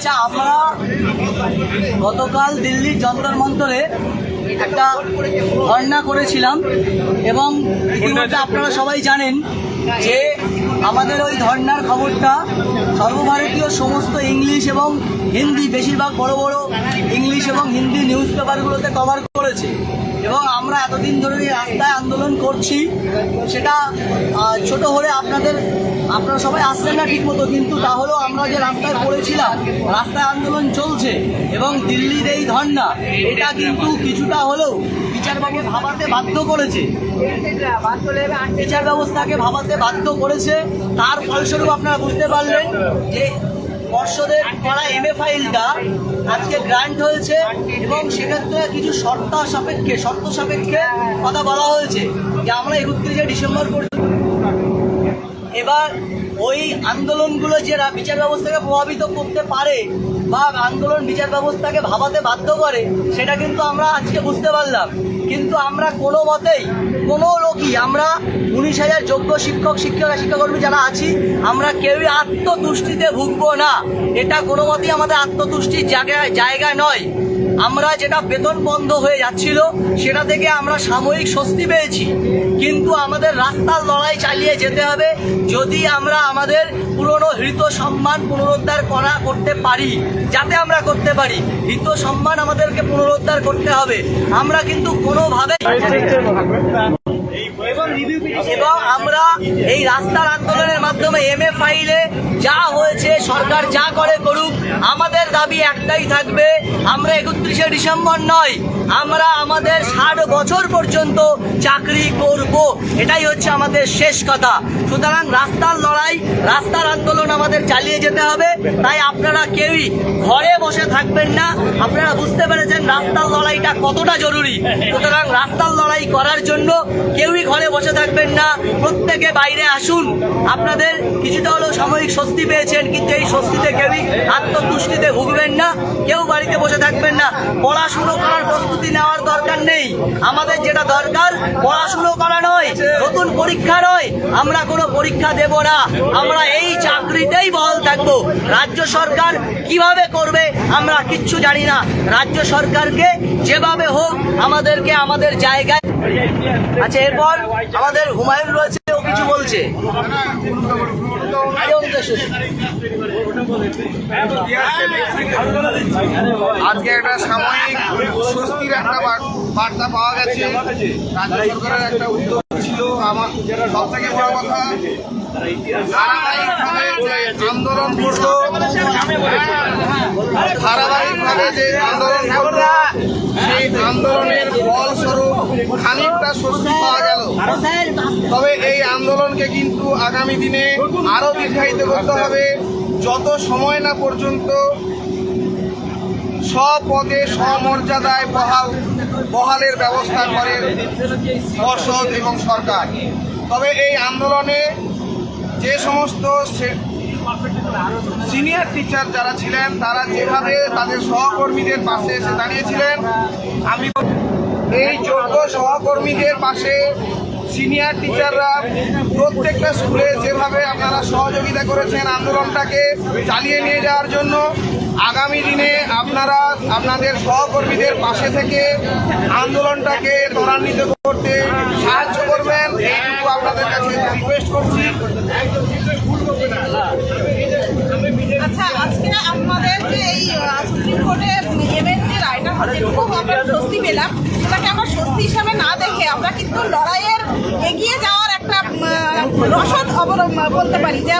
আচ্ছা আমরা গতকাল দিল্লির যন্তর মন্তরে একটা ধর্ণা করেছিলাম এবং ইতিমধ্যে আপনারা সবাই জানেন যে আমাদের ওই ধর্নার খবরটা সর্বভারতীয় সমস্ত ইংলিশ এবং হিন্দি, বেশিরভাগ বড় বড় ইংলিশ এবং হিন্দি নিউজ পেপারগুলোতে কভার করেছে। এবং আমরা এতদিন ধরে রাস্তায় আন্দোলন করছি। সেটা ছোট হলে আপনাদের, আপনারা সবাই আসছেন না ঠিক মতো কিন্তু তাহলেও আমরা যে রাস্তায় পড়েছিলাম, রাস্তায় আন্দোলন চলছে এবং দিল্লির এই ধর্না এটা কিন্তু কিছুটা হলেও বিচারবাবু ভাবাতে বাধ্য করেছে। বিচার ব্যবস্থাকে ভাবাতে বাধ্য করেছে। তার ফলস্বরূপ আপনারা বুঝতে পারলেন যে পর্ষদের করা এম এ ফাইলটা আজকে গ্রান্ট হয়েছে এবং সেক্ষেত্রে কিছু শর্ত সাপেক্ষে শর্ত সাপেক্ষে কথা বলা হয়েছে যে আমরা একত্রিশে ডিসেম্বর পর্যন্ত এবার ওই আন্দোলনগুলো যে বিচার ব্যবস্থাকে প্রভাবিত করতে পারে বা আন্দোলন বিচার ব্যবস্থাকে ভাবাতে বাধ্য করে, সেটা কিন্তু আমরা আজকে বুঝতে পারলাম। কিন্তু আমরা কোনো মতেই, কোনো লোকই, আমরা উনিশ হাজার যোগ্য শিক্ষক শিক্ষক, শিক্ষাকর্মী যারা আছি, আমরা কেউই আত্মতুষ্টিতে ভুগবো না। এটা কোনো মতেই আমাদের আত্মতুষ্টির জায়গায় জায়গা নয়। আমরা যেটা বেতন বন্ধ হয়ে যাচ্ছিল, সেটা থেকে আমরা সাময়িক স্বস্তি পেয়েছি। কিন্তু আমাদের রাস্তার লড়াই চালিয়ে যেতে হবে, যদি আমরা আমাদের পুরনো হৃত সম্মান পুনরুদ্ধার করা করতে পারি, যাতে আমরা করতে পারি, হৃত সম্মান আমাদেরকে পুনরুদ্ধার করতে হবে। আমরা কিন্তু কোনোভাবে এবং আমরা এই রাস্তার আন্দোলনের মাধ্যমে এম এ ফাইলে যা হয়েছে, সরকার যা করে করুক, আমাদের দাবি একটাই থাকবে, আমরা একত্রিশে ডিসেম্বর নয়, আমরা আমাদের ষাট বছর পর্যন্ত চাকরি করব। এটাই হচ্ছে আমাদের শেষ কথা। সুতরাং রাস্তার লড়াই, রাস্তার আন্দোলন আমাদের চালিয়ে যেতে হবে। তাই আপনারা কেউই ঘরে বসে থাকবেন না। আপনারা বুঝতে পেরেছেন রাস্তার লড়াইটা কতটা জরুরি। সুতরাং রাস্তার লড়াই করার জন্য কেউই ঘরে বসে থাকবেন না, প্রত্যেকে বাইরে আসুন। আপনাদের কিছুটা হলেও সাময়িক স্বস্তি পেয়েছেন, কিন্তু এই স্বস্তিতে কেউই আত্মতুষ্টিতে ভুগবেন না, কেউ বাড়িতে বসে থাকবেন না। পড়াশুনো করার প্রস্তুতি নেওয়ার দরকার নেই। আমাদের যেটা দরকার, পড়াশুনো করা নয়, নতুন পরীক্ষা নয়। আমরা কোনো পরীক্ষা দেব না। আমরা এই চাকরিতেই বহাল থাকব। রাজ্য সরকার কীভাবে করবে, আমরা কিচ্ছু জানি না। রাজ্য সরকারকে যেভাবে হোক, আমাদেরকে আমাদের জায়গায় আচ্ছা এরপর আমাদের হুমায়ুন রয়েছে, ও কিছু বলছে। আজকে একটা সাময়িক স্বস্তির একটা বার্তা পাওয়া গেছে। রাজ্য সরকারের একটা উদ্যোগ ছিল। আমার সব থেকে বড় কথা, ধারাবাহিকভাবে যে আন্দোলন করল, ধারাবাহিকভাবে যে আন্দোলন করল সেই আন্দোলনের ফলস্বরূপ খানিকটা স্বস্তি পাওয়া গেল। তবে এই আন্দোলনকে কিন্তু আগামী দিনে আরও দীর্ঘায়িত করতে হবে। যত সময় না পর্যন্ত স্বপদে স্বমর্যাদায় বহাল বহালের ব্যবস্থা করে পর্ষদ এবং সরকার। তবে এই আন্দোলনে যে সমস্ত সিনিয়র টিচার যারা ছিলেন, তারা যেভাবে তাদের সহকর্মীদের পাশে এসে দাঁড়িয়েছিলেন, আমি এই যোগ্য সহকর্মীদের পাশে সিনিয়র টিচাররা প্রত্যেকটা স্কুলে যেভাবে আপনারা সহযোগিতা করেছেন আন্দোলনটাকে চালিয়ে নিয়ে যাওয়ার জন্য, আগামী দিনে আপনারা আপনাদের সহকর্মীদের পাশে থেকে আন্দোলনটাকে ত্বরান্বিত করতে সাহায্য করবেন। এইটুকু আপনাদের কাছে রিকোয়েস্ট করছি আচ্ছা আজকে আমাদের যে এই আহ, যে পেলাম। হিসাবে না দেখে আমরা কিন্তু লড়াইয়ের এগিয়ে যাওয়ার একটা রসদ বলতে পারি যে,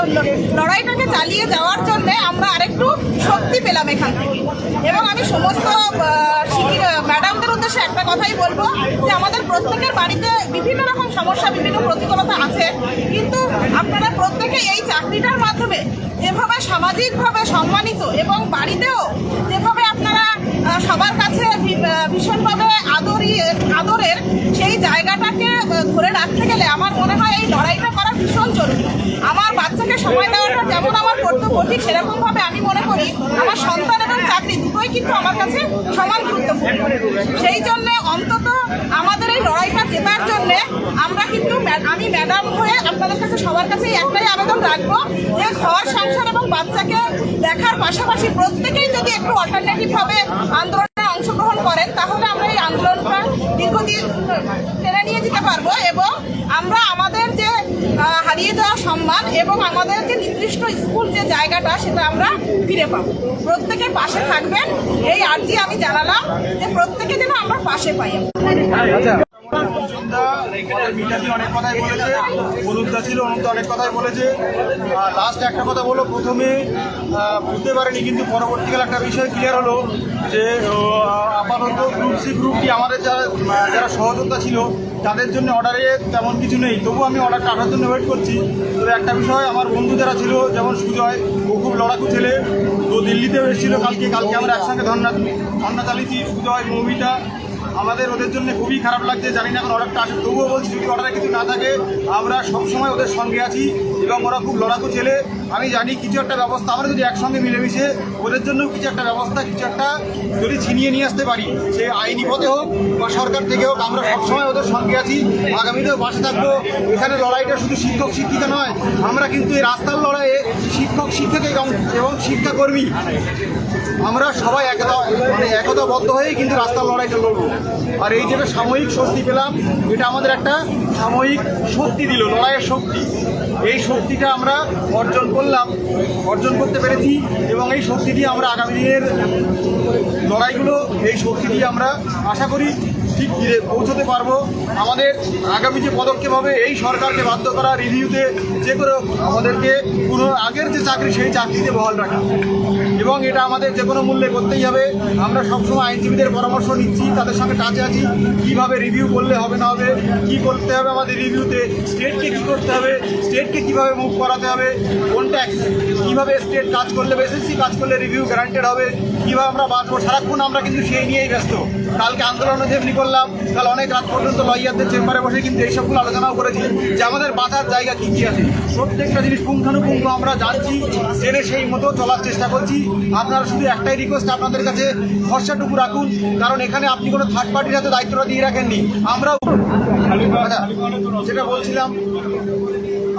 লড়াইটাকে চালিয়ে যাওয়ার জন্য আমরা আরেকটু শক্তি পেলাম এখান থেকে। এবং আমি সমস্ত ম্যাডামদের উদ্দেশ্যে একটা কথাই বলব যে আমাদের প্রত্যেকের বাড়িতে বিভিন্ন রকম সমস্যা, বিভিন্ন প্রতিকূলতা আছে। কিন্তু আপনারা প্রত্যেকে এই চাকরিটার মাধ্যমে যেভাবে সামাজিকভাবে সম্মানিত এবং বাড়িতেও যেভাবে আপনারা সবার কাছে ভীষণভাবে আদরি, আদরের সেই জায়গাটাকে ধরে রাখতে গেলে আমার মনে হয় এই লড়াইটা করা ভীষণ জরুরি। আমার বাচ্চাকে সময় দেওয়াটা যেমন আমার কর্তব্য, ঠিক সেরকমভাবে আমি মনে করি আমার সন্তান এবং চাকরি কিন্তু আমার কাছে সমান গুরুত্বপূর্ণ। সেই জন্য অন্তত আমাদের এই লড়াইটা জেতার জন্য আমরা কিন্তু আমি ম্যাডাম হয়ে আপনাদের কাছে, সবার কাছে একটাই আবেদন রাখব যে ঘর সংসার এবং বাচ্চাকে দেখার পাশাপাশি প্রত্যেকেই যদি একটু অল্টারনেটিভ ভাবে আন্দোলনে অংশগ্রহণ করেন, তাহলে আমরা এই আন্দোলনটা দীর্ঘদিন টেনে নিয়ে যেতে পারব এবং আমরা আমাদের যে আহ, হারিয়ে সম্মান এবং আমাদের যে নির্দিষ্ট স্কুল যে জায়গাটা সেটা আমরা ফিরে পাবো। প্রত্যেকে পাশে থাকবেন। এই আর্জি আমি জানালাম যে প্রত্যেকে যেন আমরা পাশে পাই। আমাদের অনেক কথাই বলেছে। ছিল অনেক কথাই বলেছে। লাস্ট একটা কথা প্রথমে পারিনি কিন্তু পরবর্তীকালে একটা বিষয় ক্লিয়ার হলো যে আপাতত গ্রুপ সি গ্রুপটি আমাদের যারা যারা সহযোদ্ধা ছিল তাদের জন্য অর্ডারে তেমন কিছু নেই। তবু আমি অর্ডারটা কাটার জন্য ওয়েট করছি। তবে একটা বিষয়, আমার বন্ধু যারা ছিল, যেমন সুজয়, ও খুব লড়াকু ছেলে। তো দিল্লিতেও এসেছিল কালকে কালকে আমরা একসঙ্গে ধর্না ধর্না চালিয়েছি, সুজয়, মৌমিতা। আমাদের ওদের জন্য খুবই খারাপ লাগছে, জানি না এখন অর্ডারটা আসে, তবুও বলছি যদি অর্ডারে কিছু না থাকে আমরা সবসময় ওদের সঙ্গে আছি এবং ওরা খুব লড়াকু ছেলে। আমি জানি কিছু একটা ব্যবস্থা, আমরা যদি একসঙ্গে মিলেমিশে ওদের জন্য কিছু একটা ব্যবস্থা, কিছু একটা যদি ছিনিয়ে নিয়ে আসতে পারি, সে আইনি পথে হোক বা সরকার থেকে হোক, আমরা সবসময় ওদের সঙ্গে আছি। আগামীতেও পাশে থাকব। এখানে লড়াইটা শুধু শিক্ষক, শিক্ষিকা নয়, আমরা কিন্তু এই রাস্তার লড়াইয়ে শিক্ষক শিক্ষক এবং এবং শিক্ষাকর্মী। আমরা সবাই একতা মানে একতাবদ্ধ হয়েই কিন্তু রাস্তার লড়াইটা লড়বো। আর এই যেটা সাময়িক স্বস্তি পেলাম, এটা আমাদের একটা সাময়িক শক্তি দিল, লড়াইয়ের শক্তি। এই শক্তিটা আমরা অর্জন করলাম, অর্জন করতে পেরেছি এবং এই শক্তি দিয়ে আমরা আগামী দিনের লড়াইগুলো, এই শক্তি দিয়ে আমরা আশা করি ঠিক ফিরে পৌঁছতে পারব। আমাদের আগামী যে পদক্ষেপ হবে, এই সরকারকে বাধ্য করা, রিভিউতে যে করে আমাদেরকে পুরো আগের যে চাকরি, সেই চাকরিতে বহাল রাখা। এবং এটা আমাদের যে কোনো মূল্যে করতেই হবে। আমরা সবসময় আইনজীবীদের পরামর্শ নিচ্ছি, তাদের সঙ্গে কাজে আছি। কীভাবে রিভিউ করলে হবে না হবে, কী করতে হবে আমাদের রিভিউতে, স্টেটকে কী করতে হবে, স্টেটকে কীভাবে মুভ করাতে হবে কোন ট্যাক্স কীভাবে স্টেট কাজ করলে এসএসসি কাজ করলে রিভিউ গ্যারান্টেড হবে কীভাবে আমরা বাঁচবো? সারাক্ষণ আমরা কিন্তু সেই নিয়েই ব্যস্ত। কালকে আন্দোলনে যেমনি করলাম কাল অনেক রাত পর্যন্ত লয়ারদের চেম্বারে বসে কিন্তু এইসবগুলো আলোচনাও করেছি। যে আমাদের বাঁচার জায়গা কী কী আছে? প্রত্যেকটা জিনিস পুঙ্খানুপুঙ্খ আমরা যাচ্ছি জেনে সেই মতো চলার চেষ্টা করছি। আপনারা শুধু একটাই রিকোয়েস্ট আপনাদের কাছে ভরসাটুকু রাখুন কারণ এখানে আপনি কোনো থার্ড পার্টির হাতে দায়িত্বটা দিয়ে রাখেননি। আমরাও আচ্ছা, যেটা বলছিলাম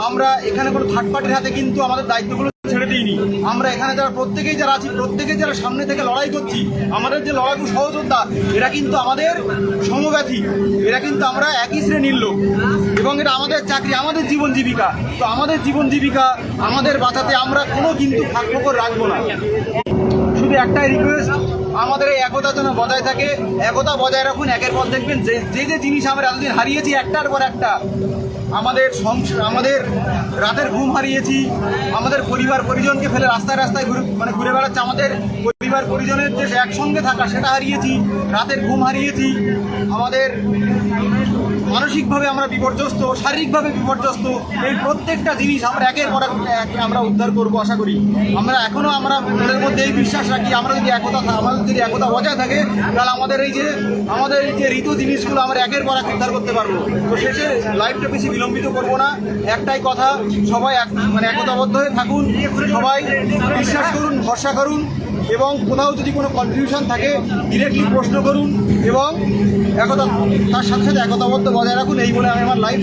আমরা এখানে কোনো থার্ড পার্টির হাতে কিন্তু আমাদের দায়িত্বগুলো ছেড়ে দিইনি। আমরা এখানে যারা প্রত্যেকেই যারা আছি, প্রত্যেকেই যারা সামনে থেকে লড়াই করছি, আমাদের যে লড়াকু সহযোদ্ধা, এরা কিন্তু আমাদের সমব্যথী। এরা কিন্তু আমরা একই শ্রেণির লোক। এবং এটা আমাদের চাকরি, আমাদের জীবন জীবিকা। তো আমাদের জীবন জীবিকা, আমাদের বাঁচাতে আমরা কোনো কিন্তু ফাঁকফোকর রাখব না। শুধু একটাই রিকোয়েস্ট আমাদের এই একতা যেন বজায় থাকে, একতা বজায় রাখুন, একের পর দেখবেন যে যে যে জিনিস আমরা এতদিন হারিয়েছি, একটার পর একটা। আমাদের আমাদের রাতের ঘুম হারিয়েছি, আমাদের পরিবার পরিজনকে ফেলে রাস্তায় রাস্তায় ঘুরে মানে ঘুরে বেড়াচ্ছে, আমাদের পরিবার পরিজনের যে একসঙ্গে থাকা, সেটা হারিয়েছি, রাতের ঘুম হারিয়েছি। আমাদের মানসিকভাবে আমরা বিপর্যস্ত, শারীরিকভাবে বিপর্যস্ত, এই প্রত্যেকটা জিনিস আমরা একের পর এক আমরা উদ্ধার করব আশা করি। আমরা এখনও আমরা মনের মধ্যে এই বিশ্বাস রাখি, আমরা যদি একতা আমাদের যদি একতা বজায় থাকে, তাহলে আমাদের এই যে, আমাদের এই যে ঋতু জিনিসগুলো আমরা একের পর এক উদ্ধার করতে পারব। তো শেষে লাইফটা বেশি বিলম্বিত করব না। একটাই কথা, সবাই এক মানে একতাবদ্ধ হয়ে থাকুন। সবাই বিশ্বাস করুন, ভরসা করুন। এবং কোথাও যদি কোনো কনফিউশন থাকে ডিরেক্টলি প্রশ্ন করুন এবং একতা, তার সাথে সাথে একতাবদ্ধ বজায় রাখুন। এই বলে আমি আমার লাইফ